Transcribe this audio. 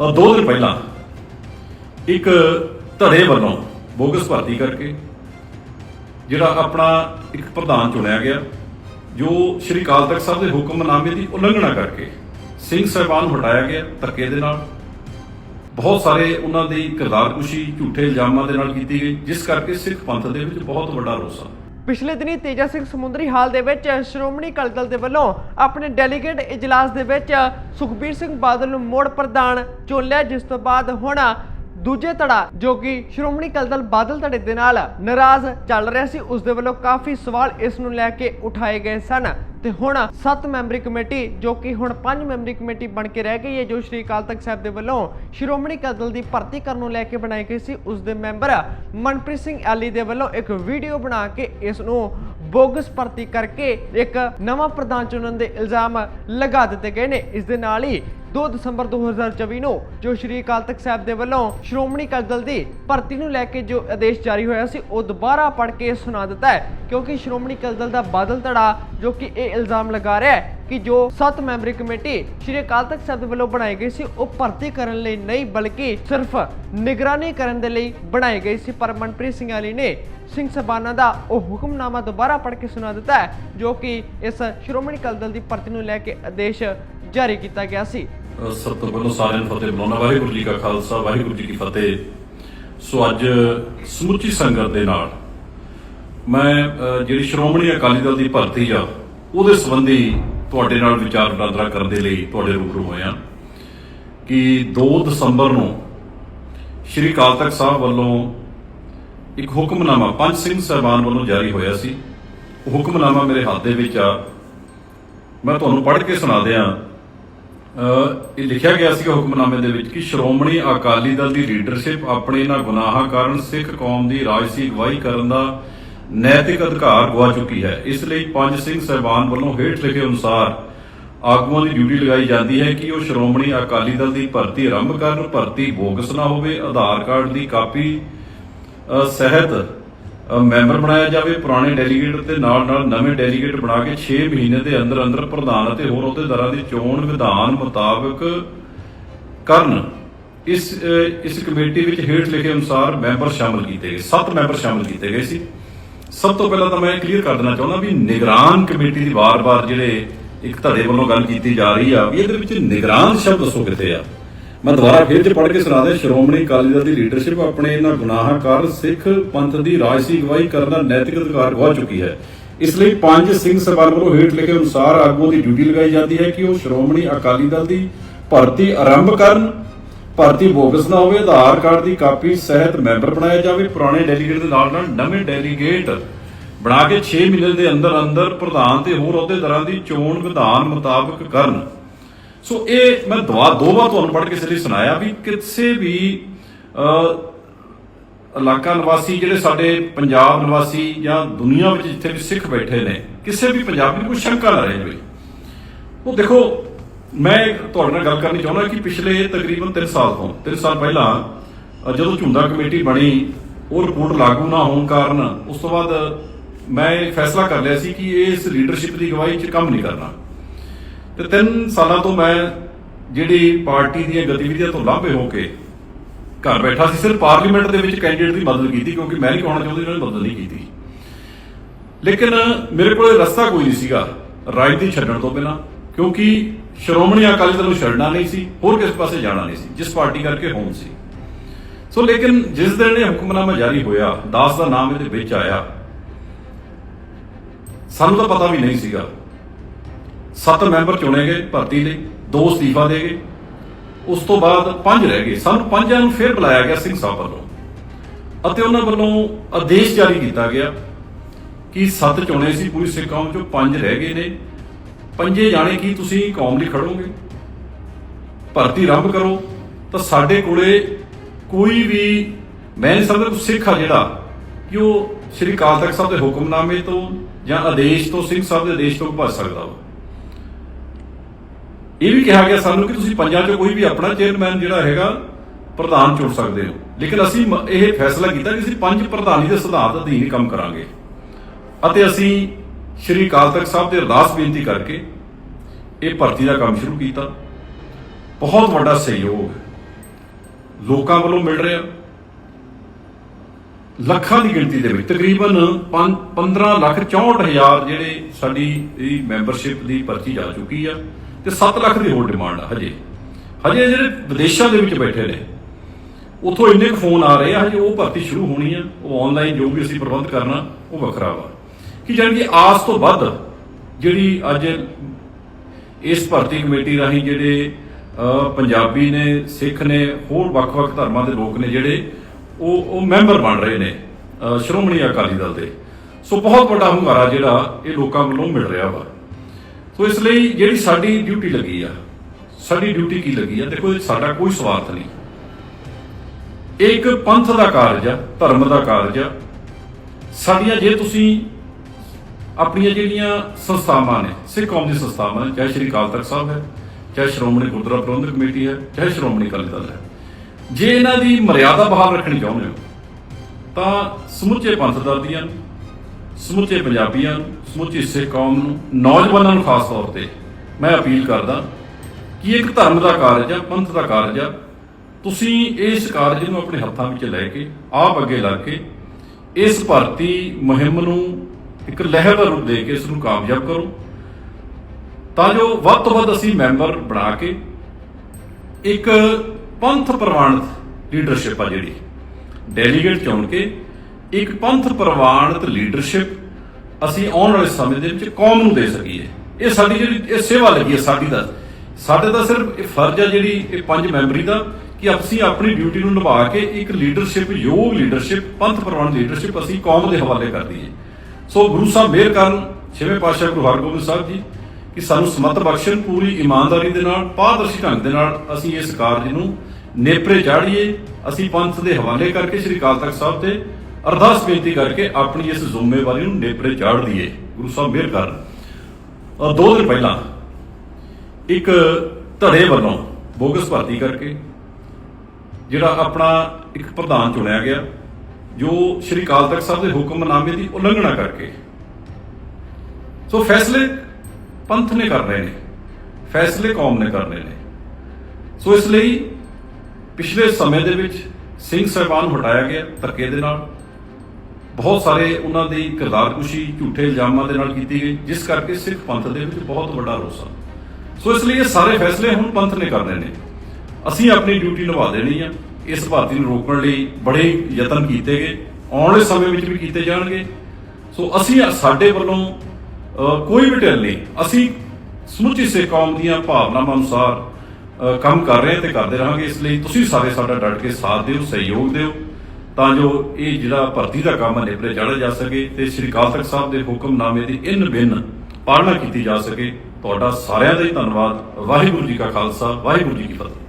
ਔਰ ਦੋ ਦਿਨ ਪਹਿਲਾਂ ਇੱਕ ਧੜੇ ਵੱਲੋਂ ਬੋਗਸ ਭਰਤੀ ਕਰਕੇ ਜਿਹੜਾ ਆਪਣਾ ਇੱਕ ਪ੍ਰਧਾਨ ਚੁਣਿਆ ਗਿਆ, ਜੋ ਸ਼੍ਰੀ ਅਕਾਲ ਤਖਤ ਸਾਹਿਬ ਦੇ ਹੁਕਮਨਾਮੇ ਦੀ ਉਲੰਘਣਾ ਕਰਕੇ ਸਿੰਘ ਸਾਹਿਬਾਨ ਨੂੰ ਹਟਾਇਆ ਗਿਆ ਧੱਕੇ ਦੇ ਨਾਲ। ਬਹੁਤ ਸਾਰੇ ਉਹਨਾਂ ਦੀ ਕਿਰਦਾਰਕੁਸ਼ੀ, ਝੂਠੇ ਇਲਜ਼ਾਮਾਂ ਦੇ ਨਾਲ ਕੀਤੀ ਗਈ, ਜਿਸ ਕਰਕੇ ਸਿੱਖ ਪੰਥ ਦੇ ਵਿੱਚ ਬਹੁਤ ਵੱਡਾ ਰੋਸ ਆ। ਪਿਛਲੇ ਦਿਨੀ ਤੇਜਾ ਸਿੰਘ ਸਮੁੰਦਰੀ ਹਾਲ ਦੇ ਵਿੱਚ ਸ਼੍ਰੋਮਣੀ ਅਕਾਲੀ ਦਲ ਦੇ ਵੱਲੋਂ ਆਪਣੇ ਡੈਲੀਗੇਟ ਇਜਲਾਸ ਦੇ ਵਿੱਚ ਸੁਖਬੀਰ ਸਿੰਘ ਬਾਦਲ ਨੂੰ ਮੋੜ ਪ੍ਰਧਾਨ ਚੁਣ ਲਿਆ, ਜਿਸ ਤੋਂ ਬਾਅਦ ਹੁਣ ਦੂਜੇ ਧੜਾ ਜੋ ਕਿ ਸ਼੍ਰੋਮਣੀ ਅਕਾਲੀ ਦਲ ਬਾਦਲ ਧੜੇ ਦੇ ਨਾਲ ਨਾਰਾਜ਼ ਚੱਲ ਰਿਹਾ ਸੀ, ਉਸ ਦੇ ਵੱਲੋਂ ਕਾਫੀ ਸਵਾਲ ਇਸ ਨੂੰ ਲੈ ਕੇ ਉਠਾਏ ਗਏ ਸਨ। ਤੇ ਹੁਣ 7 ਮੈਂਬਰੀ ਕਮੇਟੀ, ਜੋ ਕਿ ਹੁਣ 5 ਮੈਂਬਰੀ ਕਮੇਟੀ ਬਣ ਕੇ ਰਹਿ ਗਈ ਹੈ, ਜੋ ਸ਼੍ਰੀ ਅਕਾਲ ਤਖਤ ਸਾਹਿਬ ਦੇ ਵੱਲੋਂ ਸ਼੍ਰੋਮਣੀ ਅਕਾਲੀ ਦਲ ਦੀ ਭਰਤੀ ਕਰਨ ਨੂੰ ਲੈ ਕੇ ਬਣਾਈ ਗਈ ਸੀ, ਉਸ ਦੇ ਮੈਂਬਰ ਮਨਪ੍ਰੀਤ ਸਿੰਘ ਐਲੀ ਦੇ ਵੱਲੋਂ ਇੱਕ ਵੀਡੀਓ ਬਣਾ ਕੇ ਇਸ ਨੂੰ ਬੋਗਸ ਭਰਤੀ ਕਰਕੇ ਇੱਕ ਨਵਾਂ ਪ੍ਰਧਾਨ ਚੁਣਨ ਦੇ ਇਲਜ਼ਾਮ ਲਗਾ ਦਿੱਤੇ ਗਏ ਨੇ। ਇਸ ਦੇ ਨਾਲ ਹੀ 2 ਦਸੰਬਰ 2024 ਨੂੰ, ਜੋ ਸ਼੍ਰੀ ਅਕਾਲ ਤਖਤ ਸਾਹਿਬ ਦੇ ਵੱਲੋਂ ਸ਼੍ਰੋਮਣੀ ਅਕਾਲੀ ਦਲ ਦੀ ਭਰਤੀ ਨੂੰ ਲੈ ਕੇ ਜੋ ਆਦੇਸ਼ ਜਾਰੀ ਹੋਇਆ ਸੀ, ਉਹ ਦੁਬਾਰਾ ਪੜ੍ਹ ਕੇ ਸੁਣਾ ਦਿੱਤਾ ਹੈ। ਕਿਉਂਕਿ ਸ਼੍ਰੋਮਣੀ ਅਕਾਲੀ ਦਲ ਦਾ ਬਾਦਲ ਧੜਾ, ਜੋ ਕਿ ਇਹ ਇਲਜ਼ਾਮ ਲਗਾ ਰਿਹਾ ਹੈ ਕਿ ਜੋ 7 ਮੈਂਬਰੀ ਕਮੇਟੀ ਸ਼੍ਰੀ ਅਕਾਲ ਤਖਤ ਸਾਹਿਬ ਦੇ ਵੱਲੋਂ ਬਣਾਈ ਗਈ ਸੀ, ਉਹ ਭਰਤੀ ਕਰਨ ਲਈ ਨਹੀਂ, ਬਲਕਿ ਸਿਰਫ ਨਿਗਰਾਨੀ ਕਰਨ ਦੇ ਲਈ ਬਣਾਈ ਗਈ ਸੀ। ਪਰ ਮਨਪ੍ਰੀਤ ਸਿੰਘ ਆਲੀ ਨੇ ਸਿੰਘ ਸਬਾਨਾ ਦਾ ਉਹ ਹੁਕਮਨਾਮਾ ਦੁਬਾਰਾ ਪੜ੍ਹ ਕੇ ਸੁਣਾ ਦਿੱਤਾ ਹੈ, ਜੋ ਕਿ ਇਸ ਸ਼੍ਰੋਮਣੀ ਅਕਾਲੀ ਦਲ ਦੀ ਭਰਤੀ ਨੂੰ ਲੈ ਕੇ ਆਦੇਸ਼ ਜਾਰੀ ਕੀਤਾ ਗਿਆ ਸੀ। ਸਭ ਤੋਂ ਪਹਿਲਾਂ ਸਾਰਿਆਂ ਨੂੰ ਫਤਿਹ ਬੁਲਾਉਣਾ ਵਾਹਿਗੁਰੂ ਜੀ ਕਾ ਖਾਲਸਾ, ਵਾਹਿਗੁਰੂ ਜੀ ਕੀ ਫਤਿਹ। ਸੋ ਅੱਜ ਸਮੁੱਚੀ ਸੰਗਤ ਦੇ ਨਾਲ ਮੈਂ ਜਿਹੜੀ ਸ਼੍ਰੋਮਣੀ ਅਕਾਲੀ ਦਲ ਦੀ ਭਰਤੀ ਆ, ਉਹਦੇ ਸੰਬੰਧੀ ਤੁਹਾਡੇ ਨਾਲ ਵਿਚਾਰ ਵਟਾਂਦਰਾ ਕਰਨ ਦੇ ਲਈ ਤੁਹਾਡੇ ਰੂਬਰੂ ਹੋਇਆ ਕਿ 2 ਦਸੰਬਰ ਨੂੰ ਸ਼੍ਰੀ ਅਕਾਲ ਤਖਤ ਸਾਹਿਬ ਵੱਲੋਂ ਇੱਕ ਹੁਕਮਨਾਮਾ, ਪੰਜ ਸਿੰਘ ਸਾਹਿਬਾਨ ਵੱਲੋਂ ਜਾਰੀ ਹੋਇਆ ਸੀ। ਉਹ ਹੁਕਮਨਾਮਾ ਮੇਰੇ ਹੱਥ ਦੇ ਵਿੱਚ ਆ। ਮੈਂ ਤੁਹਾਨੂੰ ਪੜ੍ਹ ਕੇ ਸੁਣਾ ਦਿਆਂ ਇਹ ਲਿਖਿਆ ਗਿਆ ਸੀਗਾ ਹੁਕਮਨਾਮੇ ਦੇ ਵਿੱਚ ਕਿ ਸ਼੍ਰੋਮਣੀ ਅਕਾਲੀ ਦਲ ਦੀ ਲੀਡਰਸ਼ਿਪ ਆਪਣੇ ਇਹਨਾਂ ਗੁਨਾਹਾਂ ਕਾਰਨ ਸਿੱਖ ਕੌਮ ਦੀ ਰਾਜਸੀ ਅਗਵਾਈ ਕਰਨ ਦਾ ਨੈਤਿਕ ਅਧਿਕਾਰ ਗਵਾ ਚੁੱਕੀ ਹੈ। ਇਸ ਲਈ ਪੰਜ ਸਿੰਘ ਸਹਿਬਾਨ ਵੱਲੋਂ ਹੇਠ ਲਿਖੇ ਅਨੁਸਾਰ ਆਗੂਆਂ ਦੀ ਡਿਊਟੀ ਲਗਾਈ ਜਾਂਦੀ ਹੈ ਕਿ ਉਹ ਸ਼੍ਰੋਮਣੀ ਅਕਾਲੀ ਦਲ ਦੀ ਭਰਤੀ ਆਰੰਭ ਕਰਨ, ਭਰਤੀ ਬੋਗਸ ਨਾ ਹੋਵੇ, ਆਧਾਰ ਕਾਰਡ ਦੀ ਕਾਪੀ ਸਹਿਤ ਮੈਂਬਰ ਬਣਾਇਆ ਜਾਵੇ, ਪੁਰਾਣੇ ਡੈਲੀਗੇਟ ਤੇ ਨਾਲ ਨਾਲ ਨਵੇਂ ਡੈਲੀਗੇਟ ਬਣਾ ਕੇ 6 ਮਹੀਨੇ ਦੇ ਅੰਦਰ ਅੰਦਰ ਪ੍ਰਧਾਨ ਅਤੇ ਹੋਰ ਅਹੁਦੇਦਾਰਾਂ ਦੀ ਚੋਣ ਵਿਧਾਨ ਮੁਤਾਬਕ ਕਰਨ। ਇਸ ਇਸ ਕਮੇਟੀ ਵਿੱਚ ਹੇਠ ਲਿਖੇ ਅਨੁਸਾਰ ਮੈਂਬਰ ਸ਼ਾਮਲ ਕੀਤੇ ਗਏ। 7 ਮੈਂਬਰ ਸ਼ਾਮਲ ਕੀਤੇ ਗਏ ਸੀ। ਸਭ ਤੋਂ ਪਹਿਲਾਂ ਤਾਂ ਮੈਂ ਕਲੀਅਰ ਕਰ ਦੇਣਾ ਚਾਹੁੰਦਾ ਵੀ ਨਿਗਰਾਨ ਕਮੇਟੀ ਦੀ ਵਾਰ-ਵਾਰ ਜਿਹੜੇ ਇੱਕ ਧੜੇ ਵੱਲੋਂ ਗੱਲ ਕੀਤੀ ਜਾ ਰਹੀ ਆ, ਵੀ ਇਹਦੇ ਵਿੱਚ ਨਿਗਰਾਨ ਸ਼ਬਦ ਦੱਸੋ ਕਿਤੇ ਆ। ਮੈਂ ਦੁਬਾਰਾ ਫੇਰ ਚ ਪੜ੍ਹ ਕੇ ਸੁਣਾ ਦਿਆਂ, ਸ਼੍ਰੋਮਣੀ ਅਕਾਲੀ ਦਲ ਦੀ ਲੀਡਰਸ਼ਿਪ ਆਪਣੇ ਇਹਨਾਂ ਗੁਨਾਹਾਂ ਕਾਰਨ ਸਿੱਖ ਪੰਥ ਦੀ ਰਾਜਸੀ ਅਗਵਾਈ ਕਰਨ ਦਾ ਨੈਤਿਕ ਅਧਿਕਾਰ ਗਵਾ ਚੁੱਕੀ ਹੈ। ਇਸ ਲਈ ਪੰਜ ਸਿੰਘ ਸਭਾ ਵੱਲੋਂ ਹੇਠ ਲਿਖੇ ਅਨੁਸਾਰ ਆਗੂਆਂ ਦੀ ਡਿਊਟੀ ਲਗਾਈ ਜਾਂਦੀ ਹੈ ਕਿ ਉਹ ਸ਼੍ਰੋਮਣੀ ਅਕਾਲੀ ਦਲ ਦੀ ਭਰਤੀ ਆਰੰਭ ਕਰਨ, ਭਰਤੀ ਬੋਗਸ ਨਾ ਹੋਵੇ, ਆਧਾਰ ਕਾਰਡ ਦੀ ਕਾਪੀ ਸਹਿਤ ਮੈਂਬਰ ਬਣਾਇਆ ਜਾਵੇ, ਪੁਰਾਣੇ ਡੈਲੀਗੇਟ ਦੇ ਨਾਲ ਨਾਲ ਨਵੇਂ ਡੈਲੀਗੇਟ ਬਣਾ ਕੇ 6 ਮਹੀਨੇ ਦੇ ਅੰਦਰ ਅੰਦਰ ਪ੍ਰਧਾਨ ਤੇ ਹੋਰ ਅਹੁਦੇਦਾਰਾਂ ਦੀ ਚੋਣ ਵਿਧਾਨ ਮੁਤਾਬਕ ਕਰਨ। ਸੋ ਇਹ ਮੈਂ ਦੁਆ ਦੋ ਵਾਰ ਤੁਹਾਨੂੰ ਪੜ੍ਹ ਕੇ ਇਸ ਲਈ ਸੁਣਾਇਆ ਵੀ ਕਿਸੇ ਵੀ ਇਲਾਕਾ ਨਿਵਾਸੀ ਜਿਹੜੇ ਸਾਡੇ ਪੰਜਾਬ ਨਿਵਾਸੀ ਜਾਂ ਦੁਨੀਆ ਵਿੱਚ ਜਿੱਥੇ ਵੀ ਸਿੱਖ ਬੈਠੇ ਨੇ, ਕਿਸੇ ਵੀ ਪੰਜਾਬੀ ਨੂੰ ਕੋਈ ਸ਼ੰਕਾ ਨਾ ਰਹੇ ਵੀ ਉਹ ਦੇਖੋ, ਮੈਂ ਤੁਹਾਡੇ ਨਾਲ ਗੱਲ ਕਰਨੀ ਚਾਹੁੰਦਾ ਕਿ ਪਿਛਲੇ ਤਕਰੀਬਨ 3 ਸਾਲ ਤੋਂ 3 ਸਾਲ ਪਹਿਲਾਂ ਜਦੋਂ ਝੁੰਦਾ ਕਮੇਟੀ ਬਣੀ, ਉਹ ਰਿਪੋਰਟ ਲਾਗੂ ਨਾ ਹੋਣ ਕਾਰਨ, ਉਸ ਤੋਂ ਬਾਅਦ ਮੈਂ ਇਹ ਫੈਸਲਾ ਕਰ ਲਿਆ ਸੀ ਕਿ ਇਸ ਲੀਡਰਸ਼ਿਪ ਦੀ ਅਗਵਾਈ 'ਚ ਕੰਮ ਨਹੀਂ ਕਰਨਾ। ਤੇ 3 ਸਾਲਾਂ ਤੋਂ ਮੈਂ ਜਿਹੜੀ ਪਾਰਟੀ ਦੀਆਂ ਗਤੀਵਿਧੀਆਂ ਤੋਂ ਲਾਂਭੇ ਹੋ ਕੇ ਘਰ ਬੈਠਾ ਸੀ, ਸਿਰਫ ਪਾਰਲੀਮੈਂਟ ਦੇ ਵਿੱਚ ਕੈਂਡੀਡੇਟ ਦੀ ਮਦਦ ਕੀਤੀ, ਕਿਉਂਕਿ ਮੈਂ ਨਹੀਂ ਕਹਾਉਣਾ ਚਾਹੁੰਦਾ, ਇਹਨਾਂ ਨੇ ਮਦਦ ਨਹੀਂ ਕੀਤੀ। ਲੇਕਿਨ ਮੇਰੇ ਕੋਲ ਰਸਤਾ ਕੋਈ ਨਹੀਂ ਸੀਗਾ ਰਾਜਨੀਤੀ ਛੱਡਣ ਤੋਂ ਬਿਨਾਂ ਕਿਉਂਕਿ ਸ਼੍ਰੋਮਣੀ ਅਕਾਲੀ ਦਲ ਨੂੰ ਛੱਡਣਾ ਨਹੀਂ ਸੀ, ਹੋਰ ਕਿਸੇ ਪਾਸੇ ਜਾਣਾ ਨਹੀਂ ਸੀ, ਜਿਸ ਪਾਰਟੀ ਕਰਕੇ ਹੋਣ ਸੀ। ਸੋ ਲੇਕਿਨ ਜਿਸ ਦਿਨ ਇਹ ਹੁਕਮਨਾਮਾ ਜਾਰੀ ਹੋਇਆ, ਦਾਸ ਦਾ ਨਾਮ ਇਹਦੇ ਵਿੱਚ ਆਇਆ, ਸਾਨੂੰ ਤਾਂ ਪਤਾ ਵੀ ਨਹੀਂ ਸੀਗਾ ਸੱਤ ਮੈਂਬਰ ਚੁਣੇ ਗਏ ਭਰਤੀ ਲਈ, ਦੋ ਅਸਤੀਫਾ ਦੇ ਗਏ। ਉਸ ਤੋਂ ਬਾਅਦ ਪੰਜ ਰਹਿ ਗਏ। ਸਾਨੂੰ ਪੰਜਾਂ ਨੂੰ ਫਿਰ ਬੁਲਾਇਆ ਗਿਆ ਸਿੰਘ ਸਾਹਿਬ ਵੱਲੋਂ। ਅਤੇ ਉਹਨਾਂ ਵੱਲੋਂ ਆਦੇਸ਼ ਜਾਰੀ ਕੀਤਾ ਗਿਆ ਕਿ ਸੱਤ ਚੁਣੇ ਸੀ, ਪੂਰੀ ਸਿੱਖ ਕੌਮ ਚੋਂ ਪੰਜ ਰਹਿ ਗਏ ਨੇ। ਪੰਜੇ ਜਾਣੇ ਕੀ ਤੁਸੀਂ ਕੌਮ ਲਈ ਖੜੋਗੇ? ਭਰਤੀ ਆਰੰਭ ਕਰੋ। ਤਾਂ ਸਾਡੇ ਕੋਲੇ ਕੋਈ ਵੀ, ਮੈਂ ਨਹੀਂ ਸਮਝਦਾ ਕੋਈ ਸਿੱਖ ਆ ਜਿਹੜਾ, ਕਿ ਉਹ ਸ੍ਰੀ ਅਕਾਲ ਤਖਤ ਸਾਹਿਬ ਦੇ ਹੁਕਮਨਾਮੇ ਤੋਂ ਜਾਂ ਆਦੇਸ਼ ਤੋਂ, ਸਿੰਘ ਸਾਹਿਬ ਦੇ ਆਦੇਸ਼ ਤੋਂ ਭੱਜ ਸਕਦਾ ਵਾ। ਇਹ ਵੀ ਕਿਹਾ ਗਿਆ ਸਾਨੂੰ ਕਿ ਤੁਸੀਂ ਪੰਜਾਂ ਚੋਂ ਕੋਈ ਵੀ ਆਪਣਾ ਚੇਅਰਮੈਨ ਜਿਹੜਾ ਹੈਗਾ ਪ੍ਰਧਾਨ ਚੁਣ ਸਕਦੇ ਹੋ। ਲੇਕਿਨ ਅਸੀਂ ਇਹ ਫੈਸਲਾ ਕੀਤਾ ਕਿ ਅਸੀਂ ਪੰਜ ਪ੍ਰਧਾਨੀ ਦੇ ਸਿਧਾਂਤ ਅਧੀਨ ਕੰਮ ਕਰਾਂਗੇ। ਅਤੇ ਅਸੀਂ ਸ਼੍ਰੀ ਅਕਾਲ ਤਖਤ ਸਾਹਿਬ ਦੇ ਅਰਦਾਸ ਬੇਨਤੀ ਕਰਕੇ ਇਹ ਭਰਤੀ ਦਾ ਕੰਮ ਸ਼ੁਰੂ ਕੀਤਾ। ਬਹੁਤ ਵੱਡਾ ਸਹਿਯੋਗ ਲੋਕਾਂ ਵੱਲੋਂ ਮਿਲ ਰਿਹਾ। ਲੱਖਾਂ ਦੀ ਗਿਣਤੀ ਦੇ ਵਿੱਚ ਤਕਰੀਬਨ 15 ਲੱਖ 64 ਹਜ਼ਾਰ ਜਿਹੜੇ ਸਾਡੀ ਮੈਂਬਰਸ਼ਿਪ ਦੀ ਪਰਚੀ ਜਾ ਚੁੱਕੀ ਆ। ਤੇ 7 ਲੱਖ ਦੀ ਹੋਰ ਡਿਮਾਂਡ ਆ ਹਜੇ। ਹਜੇ ਜਿਹੜੇ ਵਿਦੇਸ਼ਾਂ ਦੇ ਵਿੱਚ ਬੈਠੇ ਨੇ, ਉਥੋਂ ਇੰਨੇ ਕੁ ਫੋਨ ਆ ਰਹੇ ਆ, ਹਜੇ ਉਹ ਭਰਤੀ ਸ਼ੁਰੂ ਹੋਣੀ ਆ, ਉਹ ਆਨਲਾਈਨ ਜੋ ਵੀ ਅਸੀਂ ਪ੍ਰਬੰਧ ਕਰਨਾ, ਉਹ ਵੱਖਰਾ ਵਾ। ਕਿ ਜਾਣੀ ਕਿ ਆਸ ਤੋਂ ਵੱਧ ਜਿਹੜੀ ਅੱਜ ਇਸ ਭਰਤੀ ਕਮੇਟੀ ਰਾਹੀਂ ਜਿਹੜੇ ਪੰਜਾਬੀ ਨੇ, ਸਿੱਖ ਨੇ, ਹੋਰ ਵੱਖ-ਵੱਖ ਧਰਮਾਂ ਦੇ ਲੋਕ ਨੇ ਜਿਹੜੇ, ਉਹ ਉਹ ਮੈਂਬਰ ਬਣ ਰਹੇ ਨੇ ਸ਼੍ਰੋਮਣੀ ਅਕਾਲੀ ਦਲ ਦੇ। ਸੋ ਬਹੁਤ ਵੱਡਾ ਹੁੰਗਾਰਾ ਜਿਹੜਾ ਇਹ ਲੋਕਾਂ ਵੱਲੋਂ ਮਿਲ ਰਿਹਾ ਵਾ। ਸੋ ਇਸ ਲਈ ਜਿਹੜੀ ਸਾਡੀ ਡਿਊਟੀ ਲੱਗੀ ਆ, ਸਾਡੀ ਡਿਊਟੀ ਕੀ ਲੱਗੀ ਆ? ਦੇਖੋ ਸਾਡਾ ਕੋਈ ਸਵਾਰਥ ਨਹੀਂ। ਇਹ ਇੱਕ ਪੰਥ ਦਾ ਕਾਰਜ ਆ, ਧਰਮ ਦਾ ਕਾਰਜ ਆ। ਸਾਡੀਆਂ ਜੇ ਤੁਸੀਂ ਆਪਣੀਆਂ ਜਿਹੜੀਆਂ ਸੰਸਥਾਵਾਂ ਨੇ, ਸਿੱਖ ਕੌਮ ਦੀ ਸੰਸਥਾਵਾਂ ਨੇ, ਚਾਹੇ ਸ਼੍ਰੀ ਅਕਾਲ ਤਖਤ ਸਾਹਿਬ ਹੈ, ਚਾਹੇ ਸ਼੍ਰੋਮਣੀ ਗੁਰਦੁਆਰਾ ਪ੍ਰਬੰਧਕ ਕਮੇਟੀ ਹੈ, ਚਾਹੇ ਸ਼੍ਰੋਮਣੀ ਅਕਾਲੀ ਦਲ ਹੈ, ਜੇ ਇਹਨਾਂ ਦੀ ਮਰਿਆਦਾ ਬਹਾਲ ਰੱਖਣੀ ਚਾਹੁੰਦੇ ਹੋ, ਤਾਂ ਸਮੁੱਚੇ ਪੰਥ ਦਰਦੀਆਂ ਦੀਆਂ ਸਮੁੱਚੇ ਪੰਜਾਬੀਆਂ ਨੂੰ, ਸਮੁੱਚੀ ਸਿੱਖ ਕੌਮ ਨੂੰ, ਨੌਜਵਾਨਾਂ ਨੂੰ ਖਾਸ ਤੌਰ ਤੇ ਮੈਂ ਅਪੀਲ ਕਰਦਾ ਕਿ ਇੱਕ ਧਰਮ ਦਾ ਕਾਰਜ ਆ, ਪੰਥ ਦਾ ਕਾਰਜ ਆ, ਤੁਸੀਂ ਇਸ ਕਾਰਜ ਨੂੰ ਆਪਣੇ ਹੱਥਾਂ ਵਿੱਚ ਲੈ ਕੇ, ਆਪ ਅੱਗੇ ਲਾ ਕੇ ਇਸ ਭਰਤੀ ਮੁਹਿੰਮ ਨੂੰ ਇੱਕ ਲਹਿਰ ਦਾ ਰੂਪ ਦੇ ਕੇ ਇਸ ਨੂੰ ਕਾਮਯਾਬ ਕਰੋ। ਤਾਂ ਜੋ ਵੱਧ ਤੋਂ ਵੱਧ ਅਸੀਂ ਮੈਂਬਰ ਬਣਾ ਕੇ ਇੱਕ ਪੰਥ ਪ੍ਰਵਾਨਿਤ ਲੀਡਰਸ਼ਿਪ ਆ ਜਿਹੜੀ ਡੈਲੀਗੇਟ ਚੁਣ ਕੇ ਇੱਕ ਪੰਥ ਪ੍ਰਵਾਨਿਤ ਲੀਡਰਸ਼ਿਪ ਅਸੀਂ ਆਉਣ ਵਾਲੇ ਸਮੇਂ ਦੇ ਵਿੱਚ ਕੌਮ ਨੂੰ ਦੇ ਸਕੀਏ। ਇਹ ਸਾਡੀ ਜਿਹੜੀ, ਇਹ ਸੇਵਾ ਲੱਗੀ ਹੈ ਸਾਡੀ ਦਾ। ਸਾਡੇ ਦਾ ਸਿਰਫ ਇਹ ਫਰਜ਼ ਹੈ ਜਿਹੜੀ ਇਹ ਪੰਜ ਮੈਂਬਰੀ ਦਾ ਕਿ ਅਸੀਂ ਆਪਣੀ ਡਿਊਟੀ ਨੂੰ ਨਿਭਾ ਕੇ ਇੱਕ ਲੀਡਰਸ਼ਿਪ ਯੋਗ ਲੀਡਰਸ਼ਿਪ ਪੰਥ ਪ੍ਰਵਾਨਿਤ ਲੀਡਰਸ਼ਿਪ ਅਸੀਂ ਕੌਮ ਦੇ ਹਵਾਲੇ ਕਰ ਦਈਏ। ਸੋ ਗੁਰੂ ਸਾਹਿਬ ਮਿਹਰ ਕਰਨ, ਛੇਵੇਂ ਪਾਤਸ਼ਾਹ ਗੁਰੂ ਹਰਗੋਬਿੰਦ ਸਾਹਿਬ ਜੀ, ਕਿ ਸਾਨੂੰ ਸਮਤ ਬਖਸ਼ਣ, ਪੂਰੀ ਇਮਾਨਦਾਰੀ ਦੇ ਨਾਲ, ਪਾਰਦਰਸ਼ੀ ਢੰਗ ਦੇ ਨਾਲ ਅਸੀਂ ਇਸ ਕਾਰਜ ਨੂੰ ਨੇਪਰੇ ਚਾੜੀਏ। ਅਸੀਂ ਪੰਥ ਦੇ ਹਵਾਲੇ ਕਰਕੇ ਸ੍ਰੀ ਅਕਾਲ ਤਖਤ ਸਾਹਿਬ ਤੇ ਅਰਦਾਸ ਬੇਨਤੀ ਕਰਕੇ ਆਪਣੀ ਇਸ ਜ਼ਿੰਮੇਵਾਰੀ ਨੂੰ ਨੇਪਰੇ ਚਾੜ ਦਈਏ। ਗੁਰੂ ਸਾਹਿਬ ਮਿਹਰ ਕਰਨ। ਦੋ ਦਿਨ ਪਹਿਲਾਂ ਇੱਕ ਧੜੇ ਵੱਲੋਂ ਬੋਗਸ ਭਰਤੀ ਕਰਕੇ ਜਿਹੜਾ ਆਪਣਾ ਇੱਕ ਪ੍ਰਧਾਨ ਚੁਣਿਆ ਗਿਆ, ਜੋ ਸ੍ਰੀ ਅਕਾਲ ਤਖਤ ਸਾਹਿਬ ਦੇ ਹੁਕਮਨਾਮੇ ਦੀ ਉਲੰਘਣਾ ਕਰਕੇ। ਸੋ ਫੈਸਲੇ ਪੰਥ ਨੇ ਕਰ ਰਹੇ ਨੇ। ਫੈਸਲੇ ਕੌਮ ਨੇ ਕਰ ਰਹੇ ਨੇ। ਸੋ ਇਸ ਲਈ ਪਿਛਲੇ ਸਮੇਂ ਦੇ ਵਿੱਚ ਸਿੰਘ ਸਾਹਿਬਾਨ ਨੂੰ ਹਟਾਇਆ ਗਿਆ ਧੱਕੇ ਦੇ ਨਾਲ। ਬਹੁਤ ਸਾਰੇ ਉਹਨਾਂ ਦੀ ਕਿਰਦਾਰਕੁਸ਼ੀ, ਝੂਠੇ ਇਲਜ਼ਾਮਾਂ ਦੇ ਨਾਲ ਕੀਤੀ ਗਈ, ਜਿਸ ਕਰਕੇ ਸਿੱਖ ਪੰਥ ਦੇ ਵਿੱਚ ਬਹੁਤ ਵੱਡਾ ਰੋਸ ਆ। ਸੋ ਇਸ ਲਈ ਇਹ ਸਾਰੇ ਫੈਸਲੇ ਹੁਣ ਪੰਥ ਨੇ ਕਰਨੇ ਨੇ। ਅਸੀਂ ਆਪਣੀ ਡਿਊਟੀ ਨਿਭਾ ਦੇਣੀ ਆ। ਇਸ ਭਾਰਤੀ ਨੂੰ ਰੋਕਣ ਲਈ ਬੜੇ ਯਤਨ ਕੀਤੇ ਗਏ, ਆਉਣ ਵਾਲੇ ਸਮੇਂ ਵਿੱਚ ਵੀ ਕੀਤੇ ਜਾਣਗੇ। ਸੋ ਅਸੀਂ ਸਾਡੇ ਵੱਲੋਂ ਕੋਈ ਵੀ ਢਿੱਲ ਨਹੀਂ। ਅਸੀਂ ਸਮੁੱਚੀ ਸੇ ਕੌਮ ਦੀਆਂ ਭਾਵਨਾਵਾਂ ਅਨੁਸਾਰ ਕੰਮ ਕਰ ਰਹੇ ਹਾਂ ਤੇ ਕਰਦੇ ਰਹਾਂਗੇ। ਇਸ ਲਈ ਤੁਸੀਂ ਸਾਰੇ ਸਾਡਾ ਡਟ ਕੇ ਸਾਥ ਦਿਓ, ਸਹਿਯੋਗ ਦਿਓ। ਤਾਂ ਜੋ ਇਹ ਜਿਹੜਾ ਭਰਤੀ ਦਾ ਕੰਮ ਹੈ ਨਿਪਰੇ ਚਾੜਿਆ ਜਾ ਸਕੇ ਤੇ ਸ੍ਰੀ ਅਕਾਲ ਤਖਤ ਸਾਹਿਬ ਦੇ ਹੁਕਮਨਾਮੇ ਦੀ ਇਨ ਬਿਨ ਪਾਲਣਾ ਕੀਤੀ ਜਾ ਸਕੇ। ਤੁਹਾਡਾ ਸਾਰਿਆਂ ਦਾ ਹੀ ਧੰਨਵਾਦ। ਵਾਹਿਗੁਰੂ ਜੀ ਕਾ ਖਾਲਸਾ, ਵਾਹਿਗੁਰੂ ਜੀ ਕੀ ਫਤਿਹ।